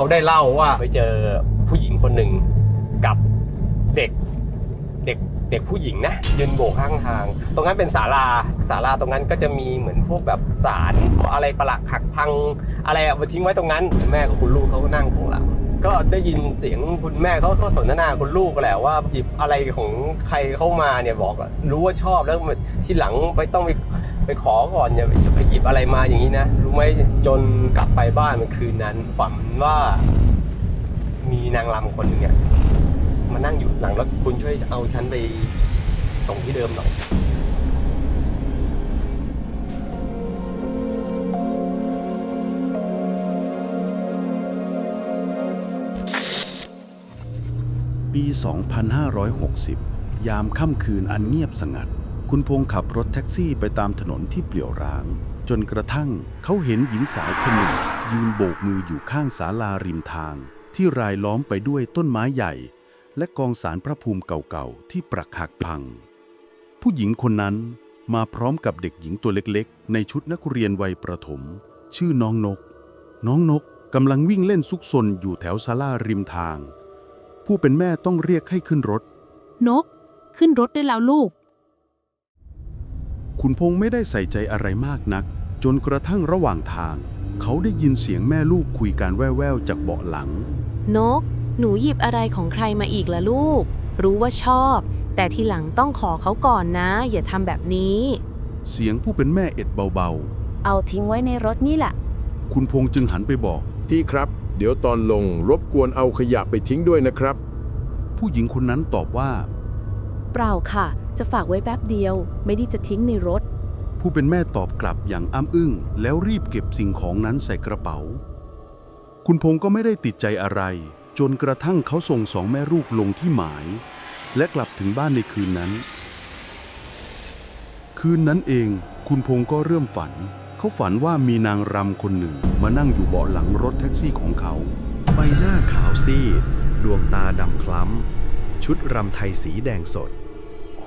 เขาได้เล่าว่าไปเจอผู้หญิงคนหนึ่งกับเด็กเด็กเด็กผู้หญิงนะยืนโบกข้างทาง ตรงนั้นเป็นศาลาศาลาตรงนั้นก็จะมีเหมือนพวกแบบสารอะไรประหลักหักพัง อะไรเอามาทิ้งไว้ตรงนั้น แม่กับคุณลูกเขาก็นั่งข้างหลังก็ได้ยินเสียงคุณแม่เขาก็สนทนาคุณลูกแหละว่าหยิบอะไรของใครเข้ามาเนี่ยบอกรู้ว่าชอบแล้วที่หลังไปต้องไปไปขอก่อนอย่าอย่าไป หยิบอะไรมาอย่างนี้นะ รู้ไหมจนกลับไปบ้านเมื่อคืนนั้น ฝันว่า มีนางรำคนหนึ่งเนี่ยมานั่งอยู่หลังแล้วคุณช่วยเอาฉันไปส่งที่เดิมหน่อยปี 2560 ยามค่ำคืนอันเงียบสงัด คุณพงษ์ขับรถแท็กซี่ไปตามถนนที่เปลี่ยวร้าง จนกระทั่งเขาเห็นหญิงสาวคนหนึ่ง ยืนโบกมืออยู่ข้างศาลาริมทาง ที่รายล้อมไปด้วยต้นไม้ใหญ่ และกองสารพระภูมิเก่าๆ ที่ปรักหักพัง ผู้หญิงคนนั้นมาพร้อมกับเด็กหญิงตัวเล็กๆ ในชุดนักเรียนวัยประถม ชื่อน้องนก น้องนกกำลังวิ่งเล่นซุกซนอยู่แถวศาลาริมทาง ผู้เป็นแม่ต้องเรียกให้ขึ้นรถ นก ขึ้นรถได้แล้วลูก คุณพงษ์ไม่ได้ใส่ใจอะไรมากนัก จนกระทั่งระหว่างทาง เขาได้ยินเสียงแม่ลูกคุยกันแว่วๆจากเบาะหลัง นก หนูหยิบอะไรของใครมาอีกล่ะลูก รู้ว่าชอบ แต่ทีหลังต้องขอเขาก่อนนะ อย่าทำแบบนี้ เสียงผู้เป็นแม่เอ็ดเบาเอาทิ้งไว้ในรถนี่แหละ ๆ คุณพงษ์จึงหันไปบอก พี่ครับ เดี๋ยวตอนลงรบกวนเอาขยะไปทิ้งด้วยนะครับ ผู้หญิงคนนั้นตอบว่า เปล่าค่ะ จะฝากไว้แป๊บเดียว ไม่ได้จะทิ้งในรถ ผู้เป็นแม่ตอบกลับอย่างอ้ำอึ้ง แล้วรีบเก็บสิ่งของนั้นใส่กระเป๋า คุณพงษ์ก็ไม่ได้ติดใจอะไร จนกระทั่งเขาส่งสองแม่ลูกลงที่หมาย และกลับถึงบ้านในคืนนั้น คืนนั้นเอง คุณพงษ์ก็เริ่มฝัน เขาฝันว่ามีนางรำคนหนึ่ง มานั่งอยู่เบาะหลังรถแท็กซี่ของเขา ใบหน้าขาวซีด ดวงตาดำคล้ำ ชุดรำไทยสีแดงสด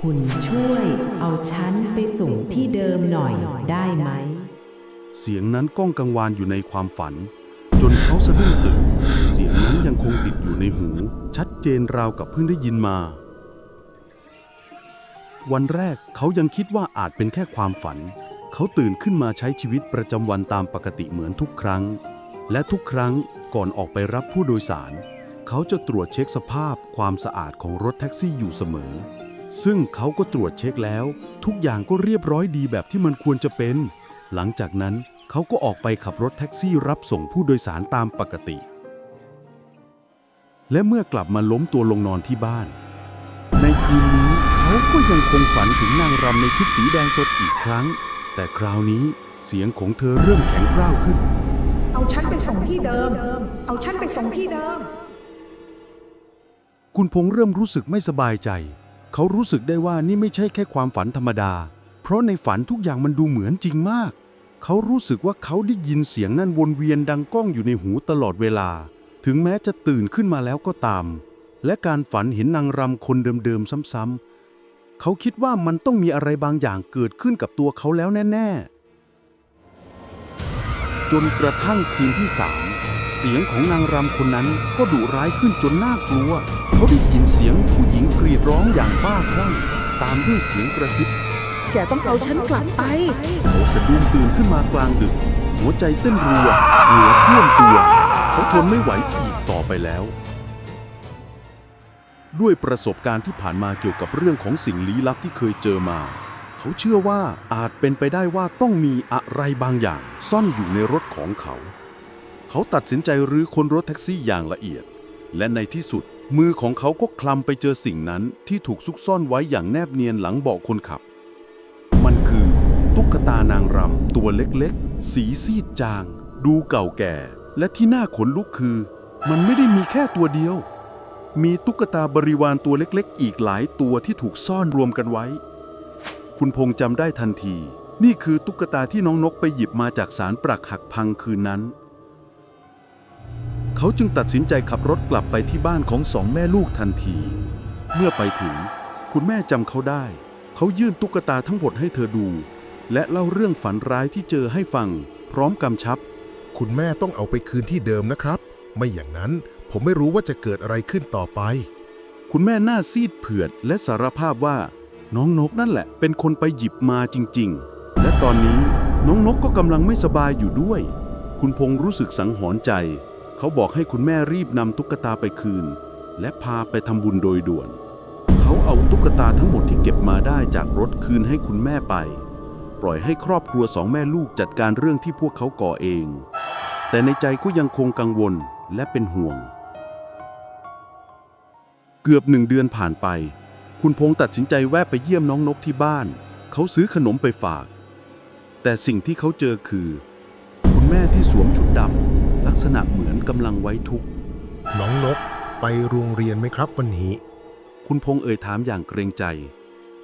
คุณช่วยเอาฉันไปส่งที่เดิมหน่อยได้ไหม เสียงนั้นก้องกังวานอยู่ในความฝัน จนเขาสะดุ้งตื่นเสียงนั้นยังคงติดอยู่ในหู ชัดเจนราวกับเพิ่งได้ยินมา วันแรกเขายังคิดว่าอาจเป็นแค่ความฝัน เขาตื่นขึ้นมาใช้ชีวิตประจำวันตามปกติเหมือนทุกครั้ง และทุกครั้งก่อนออกไปรับผู้โดยสาร เขาจะตรวจเช็คสภาพความสะอาดของรถแท็กซี่อยู่เสมอ ซึ่งเขาก็ตรวจเช็คแล้ว ทุกอย่างก็เรียบร้อยดีแบบที่มันควรจะเป็น หลังจากนั้นเขาก็ออกไปขับรถแท็กซี่รับส่งผู้โดยสารตามปกติ และเมื่อกลับมาล้มตัวลงนอนที่บ้าน ในคืนนี้เขาก็ยังคงฝันถึงนางรำในชุดสีแดงสดอีกครั้ง แต่คราวนี้เสียงของเธอเริ่มแข็งกร้าวขึ้น เอาฉันไปส่งที่เดิม เอาฉันไปส่งที่เดิม คุณพงษ์เริ่มรู้สึกไม่สบายใจ เขารู้สึกได้ว่านี่ไม่ใช่แค่ความฝันธรรมดา เพราะในฝันทุกอย่างมันดูเหมือนจริงมาก เขารู้สึกว่าเขาได้ยินเสียงนั่นวนเวียนดังก้องอยู่ในหูตลอดเวลา ถึงแม้จะตื่นขึ้นมาแล้วก็ตาม และการฝันเห็นนางรำคนเดิมๆซ้ำๆ เขาคิดว่ามันต้องมีอะไรบางอย่างเกิดขึ้นกับตัวเขาแล้วแน่ ๆ จนกระทั่งคืนที่สาม เสียงของนางรำคนนั้นก็ดุร้ายขึ้นจนน่ากลัว เขาได้ยินเสียงผู้หญิงกรีดร้องอย่างบ้าคลั่ง ตามด้วยเสียงกระซิบ แกต้องเอาฉันกลับไป เขาสะดุ้งตื่นขึ้นมากลางดึก หัวใจเต้นรัวเหงื่อท่วมตัว เขาทนไม่ไหวอีกต่อไปแล้ว ด้วยประสบการณ์ที่ผ่านมาเกี่ยวกับเรื่องของสิ่งลี้ลับที่เคยเจอมาเขาเชื่อว่าอาจเป็นไปได้ว่าต้องมีอะไรบางอย่างซ่อนอยู่ในรถของเขา เขาตัดสินใจรื้อค้นรถแท็กซี่อย่างละเอียด และในที่สุด มือของเขาก็คลำไปเจอสิ่งนั้นที่ถูกซุกซ่อนไว้อย่างแนบเนียนหลังเบาะคนขับ มันคือ ตุ๊กตานางรำตัวเล็กๆ สีซีดจาง ดูเก่าแก่ และที่น่าขนลุกคือ มันไม่ได้มีแค่ตัวเดียว มีตุ๊กตาบริวารตัวเล็กๆ อีกหลายตัวที่ถูกซ่อนรวมกันไว้ คุณพงษ์จำได้ทันที นี่คือตุ๊กตาที่น้องนกไปหยิบมาจากสารปรักหักพังคืนนั้น เขาจึงตัดสินใจขับรถกลับไปที่บ้านของสองแม่ลูกทันที เมื่อไปถึง คุณแม่จำเขาได้ เขายื่นตุ๊กตาทั้งหมดให้เธอดู และเล่าเรื่องฝันร้ายที่เจอให้ฟัง พร้อมกำชับ คุณแม่ต้องเอาไปคืนที่เดิมนะครับ ไม่อย่างนั้นผมไม่รู้ว่าจะเกิดอะไรขึ้นต่อไป คุณแม่หน้าซีดเผือดและสารภาพว่า น้องนกนั่นแหละ เป็นคนไปหยิบมาจริง ๆ และตอนนี้น้องนกก็กำลังไม่สบายอยู่ด้วย คุณพงษ์รู้สึกสังหรณ์ใจ เขาบอกให้คุณแม่รีบนำตุ๊กตาไปคืน และพาไปทำบุญโดยด่วน เขาเอาตุ๊กตาทั้งหมดที่เก็บมาได้จากรถคืนให้คุณแม่ไป ปล่อยให้ครอบครัวสองแม่ลูกจัดการเรื่องที่พวกเขาก่อเอง แต่ในใจก็ยังคงกังวลและเป็นห่วง เกือบหนึ่งเดือนผ่านไป คุณพงษ์ตัดสินใจแวะไปเยี่ยมน้องนกที่บ้าน เขาซื้อขนมไปฝาก แต่สิ่งที่เขาเจอคือ คุณแม่ที่สวมชุดดำ ลักษณะเหมือนกำลังไว้ทุกข์ น้องนกไปโรงเรียนไหมครับวันนี้ คุณพงษ์เอ่ยถามอย่างเกรงใจ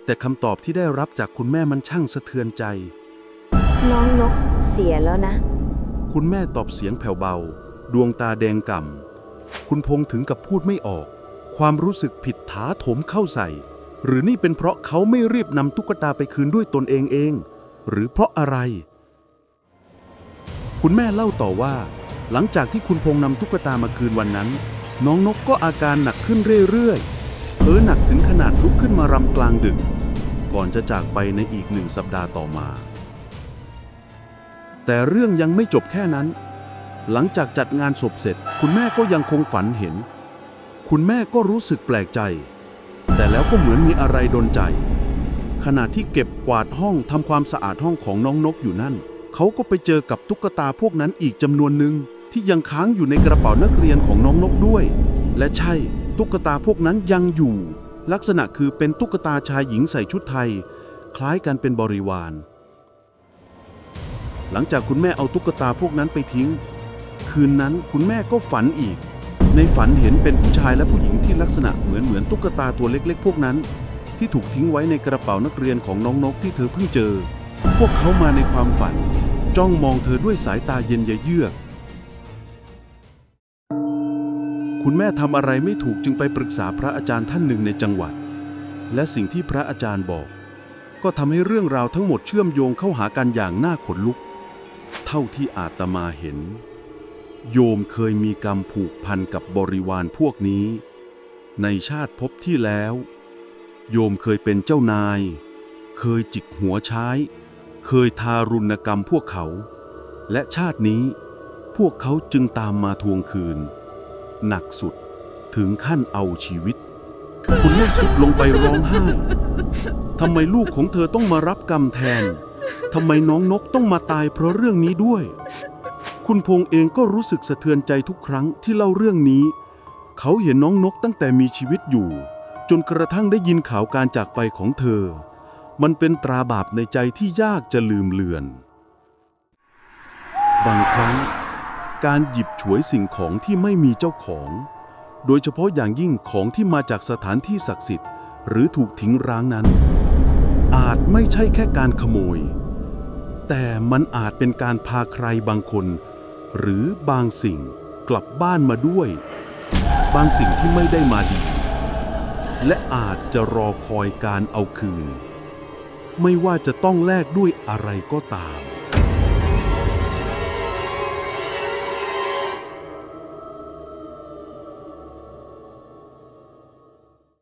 แต่คำตอบที่ได้รับจากคุณแม่มันช่างสะเทือนใจ น้องนกเสียแล้วนะ คุณแม่ตอบเสียงแผ่วเบา ดวงตาแดงก่ำ คุณพงษ์ถึงกับพูดไม่ออก ความรู้สึกผิดถาโถมเข้าใส่ หรือนี่เป็นเพราะเขาไม่รีบนำตุ๊กตาไปคืนด้วยตนเองเอง หรือเพราะอะไร คุณแม่เล่าต่อว่า หลังจากที่คุณพงษ์นำตุ๊กตามาคืนวันนั้น น้องนกก็อาการหนักขึ้นเรื่อยๆเพ้อหนักถึงขนาดลุกขึ้นมารำกลางดึก ก่อนจะจากไปในอีกหนึ่งสัปดาห์ต่อมา แต่เรื่องยังไม่จบแค่นั้น หลังจากจัดงานศพเสร็จ คุณแม่ก็ยังคงฝันเห็น คุณแม่ก็รู้สึกแปลกใจ แต่แล้วก็เหมือนมีอะไรดนใจ ขณะที่เก็บกวาดห้องทำความสะอาดห้องของน้องนกอยู่นั่นเขาก็ไปเจอกับตุ๊กตาพวกนั้นอีกจำนวนหนึ่ง ที่ยังค้างอยู่ในกระเป๋านักเรียนของน้องนกด้วย และใช่ ตุ๊กตาพวกนั้นยังอยู่ ลักษณะคือเป็นตุ๊กตาชายหญิงใส่ชุดไทย คล้ายกันเป็นบริวาร หลังจากคุณแม่เอาตุ๊กตาพวกนั้นไปทิ้ง คืนนั้นคุณแม่ก็ฝันอีก ในฝันเห็นเป็นผู้ชายและผู้หญิงที่ลักษณะเหมือนเหมือนตุ๊กตาตัวเล็กๆ พวกนั้น ที่ถูกทิ้งไว้ในกระเป๋านักเรียนของน้องนกที่เธอเพิ่งเจอ พวกเขามาในความฝัน จ้องมองเธอด้วยสายตาเย็นเยือก คุณแม่ทำอะไรไม่ถูกจึงไปปรึกษาพระอาจารย์ท่านหนึ่งในจังหวัด และสิ่งที่พระอาจารย์บอก ก็ทำให้เรื่องราวทั้งหมดเชื่อมโยงเข้าหากันอย่างน่าขนลุก เท่าที่อาตมาเห็น โยมเคยมีกรรมผูกพันกับบริวารพวกนี้ ในชาติภพที่แล้ว โยมเคยเป็นเจ้านาย เคยจิกหัวใช้ เคยทารุณกรรมพวกเขา และชาตินี้พวกเขาจึงตามมาทวงคืน หนักสุด ถึงขั้นเอาชีวิต คุณแม่สุดลงไปร้องไห้ทำไมลูกของเธอต้องมารับกรรมแทนทำไมน้องนกต้องมาตายเพราะเรื่องนี้ด้วย คุณพงษ์เองก็รู้สึกสะเทือนใจทุกครั้งที่เล่าเรื่องนี้ เขาเห็นน้องนกตั้งแต่มีชีวิตอยู่ จนกระทั่งได้ยินข่าวการจากไปของเธอ มันเป็นตราบาปในใจที่ยากจะลืมเลือน บางครั้ง การหยิบฉวยสิ่งของที่ไม่มีเจ้าของ โดยเฉพาะอย่างยิ่งของที่มาจากสถานที่ศักดิ์สิทธิ์ หรือถูกทิ้งร้างนั้น อาจไม่ใช่แค่การขโมย แต่มันอาจเป็นการพาใครบางคน หรือบางสิ่งกลับบ้านมาด้วย บางสิ่งที่ไม่ได้มาดี และอาจจะรอคอยการเอาคืน ไม่ว่าจะต้องแลกด้วยอะไรก็ตาม